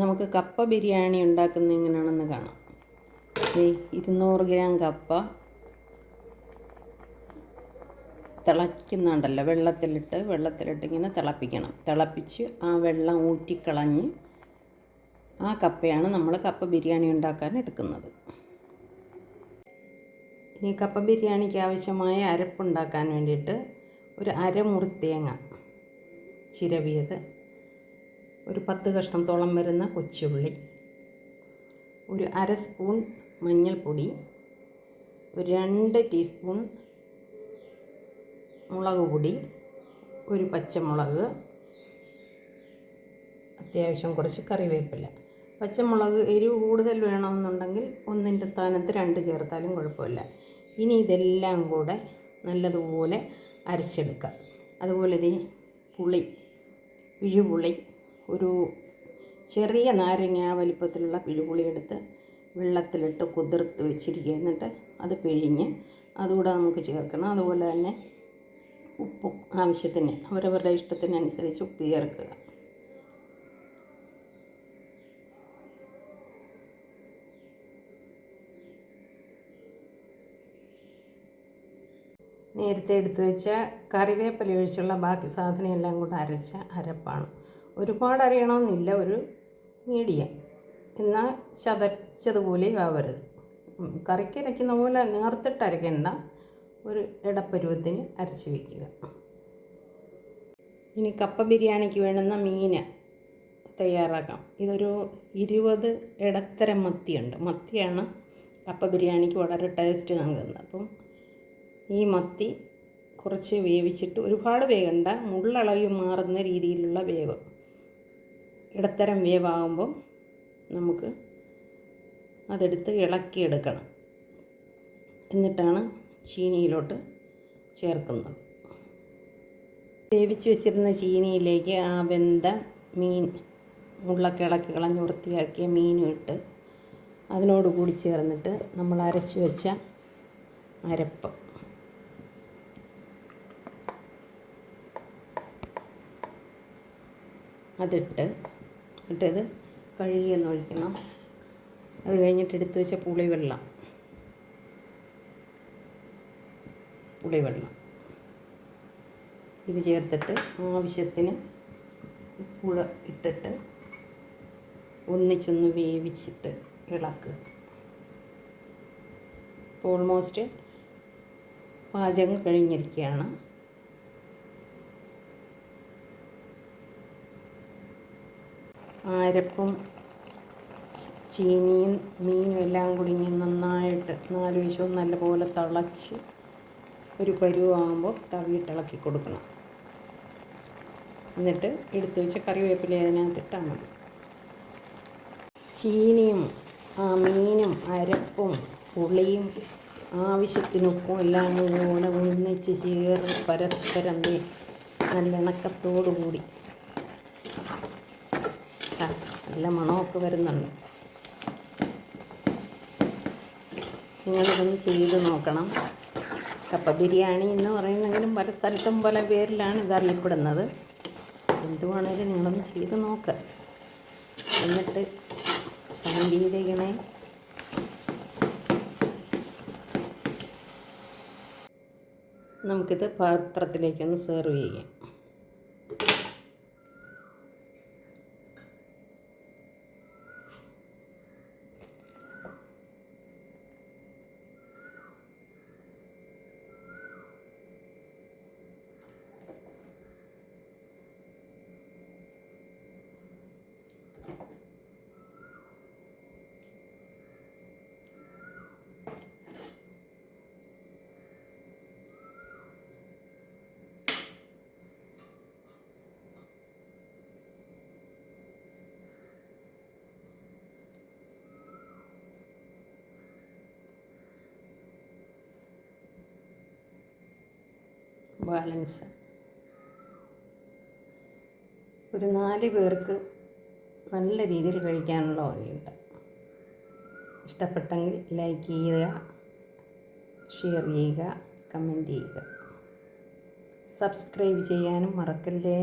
നമുക്ക് കപ്പ ബിരിയാണി ഉണ്ടാക്കുന്നത് എങ്ങനെയാണെന്ന് കാണാം. ഇരുന്നൂറ് ഗ്രാം കപ്പ. തിളയ്ക്കുന്നുണ്ടല്ലോ വെള്ളത്തിലിട്ട് വെള്ളത്തിലിട്ട് ഇങ്ങനെ തിളപ്പിക്കണം. തിളപ്പിച്ച് ആ വെള്ളം ഊറ്റിക്കളഞ്ഞ് ആ കപ്പയാണ് നമ്മൾ കപ്പ ബിരിയാണി ഉണ്ടാക്കാൻ എടുക്കുന്നത്. ഇനി കപ്പ ബിരിയാണിക്ക് ആവശ്യമായ അരപ്പുണ്ടാക്കാൻ വേണ്ടിയിട്ട് ഒരു അരമുറി തേങ്ങ ചിരവിയത്. ഒരു പത്ത് കഷ്ണത്തോളം വരുന്ന കൊച്ചുള്ളി. ഒരു അര സ്പൂൺ മഞ്ഞൾപ്പൊടി ഒരു രണ്ട് ടീസ്പൂൺ മുളക് പൊടി ഒരു പച്ചമുളക് അത്യാവശ്യം കുറച്ച് കറിവേപ്പില. പച്ചമുളക് എരിവ് കൂടുതൽ വേണമെന്നുണ്ടെങ്കിൽ ഒന്നിന്റെ സ്ഥാനത്ത് രണ്ട് ചേർത്താലും കുഴപ്പമില്ല. ഇനി ഇതെല്ലാം കൂടെ നല്ലതുപോലെ അരച്ചെടുക്കുക അതുപോലെ ഇത് പുളി പിഴുപുളി ഒരു ചെറിയ നാരങ്ങ വലിപ്പത്തിലുള്ള പിഴുപുളി എടുത്ത് വെള്ളത്തിലിട്ട് കുതിർത്ത് വെച്ചിരിക്കുക. എന്നിട്ട് അത് പിഴിഞ്ഞ് അതുകൂടെ നമുക്ക് ചേർക്കണം. അതുപോലെ തന്നെ ഉപ്പും ആവശ്യത്തിന് അവരവരുടെ ഇഷ്ടത്തിനനുസരിച്ച് ഉപ്പ് ചേർക്കുക. നേരത്തെ എടുത്തു വെച്ച കറിവേപ്പില ഒഴിച്ചുള്ള ബാക്കി സാധനം എല്ലാം കൂടെ അരച്ച അരപ്പാണ്. ഒരുപാട് അറിയണമെന്നില്ല ഒരു മീഡിയം. എന്നാൽ ചതച്ചതുപോലെ ആവരുത്. കറിക്ക് അരയ്ക്കുന്ന പോലെ നേർത്തിട്ട് അരയ്ക്കേണ്ട. ഒരു ഇടപ്പരുവത്തിന് അരച്ച് വയ്ക്കുക ഇനി കപ്പ ബിരിയാണിക്ക് വേണ്ടുന്ന മീൻ തയ്യാറാക്കാം. ഇതൊരു ഇരുപത് ഇടത്തരം മത്തിയുണ്ട്. മത്തിയാണ് കപ്പ ബിരിയാണിക്ക് വളരെ ടേസ്റ്റ് നൽകുന്നത്. അപ്പം ഈ മത്തി കുറച്ച് വേവിച്ചിട്ട് ഒരുപാട് വേകണ്ട മുള്ളളവ് മാറുന്ന രീതിയിലുള്ള വേവ്. ഇടത്തരം വേവാകുമ്പം നമുക്ക് അതെടുത്ത് ഇളക്കിയെടുക്കണം. എന്നിട്ടാണ് ചീനിയിലോട്ട് ചേർക്കുന്നത്. വേവിച്ച് വെച്ചിരുന്ന ചീനിയിലേക്ക് ആ വെന്ത മീൻ മുള്ളൊക്കെ ഇളക്കി കളഞ്ഞ് വൃത്തിയാക്കിയ മീനും ഇട്ട് അതിനോട് കൂടി ചേർന്നിട്ട് നമ്മൾ അരച്ച് വെച്ച അരപ്പ്. അതിട്ട് എന്നിട്ടിത് കഴുകിയൊന്ന് ഒഴിക്കണം. അത് കഴിഞ്ഞിട്ട് എടുത്തു വെച്ച പുളിവെള്ളം. പുളിവെള്ളം. ഇത് ചേർത്തിട്ട് ആവശ്യത്തിന് പുഴ ഇട്ടിട്ട് ഒന്നിച്ചൊന്ന് വേവിച്ചിട്ട് ഇളക്കുക ഓൾമോസ്റ്റ് പാചകം കഴിഞ്ഞിരിക്കുകയാണ്. അരപ്പും ചീനിയും മീനും എല്ലാം കൂടി നന്നായിട്ട് നാല് വശവും നല്ലപോലെ തിളച്ച് ഒരു പരുവാകുമ്പോൾ തവിയിട്ടിളക്കി കൊടുക്കണം. എന്നിട്ട് എടുത്തു വെച്ച കറിവേപ്പില അതിനകത്ത് ഇട്ടാൽ മതി. ചീനിയും ആ മീനും അരപ്പും പുളിയും ആവശ്യത്തിനൊപ്പം എല്ലാം കൂടെ ഒന്നിച്ച് ചേർന്ന് പരസ്പരം നല്ല ഇണക്കത്തോടു കൂടി നല്ല മണമൊക്കെ വരുന്നുണ്ട്. നിങ്ങളിതൊന്ന് ചെയ്ത് നോക്കണം. കപ്പ ബിരിയാണി എന്ന് പറയുന്നെങ്കിലും പല സ്ഥലത്തും പല പേരിലാണ് ഇത് അറിയപ്പെടുന്നത്. എന്തുവാണേലും നിങ്ങളൊന്ന് ചെയ്ത് നോക്ക്. എന്നിട്ട് കമന്റ് നമുക്കിത് പാത്രത്തിലേക്കൊന്ന് സെർവ് ചെയ്യാം. ബാലൻസ് ഒരു നാല് പേർക്ക് നല്ല രീതിയിൽ കഴിക്കാനുള്ള വകയുണ്ട്. ഇഷ്ടപ്പെട്ടെങ്കിൽ ലൈക്ക് ചെയ്യുക ഷെയർ ചെയ്യുക കമന്റ് ചെയ്യുക. സബ്സ്ക്രൈബ് ചെയ്യാനും മറക്കല്ലേ?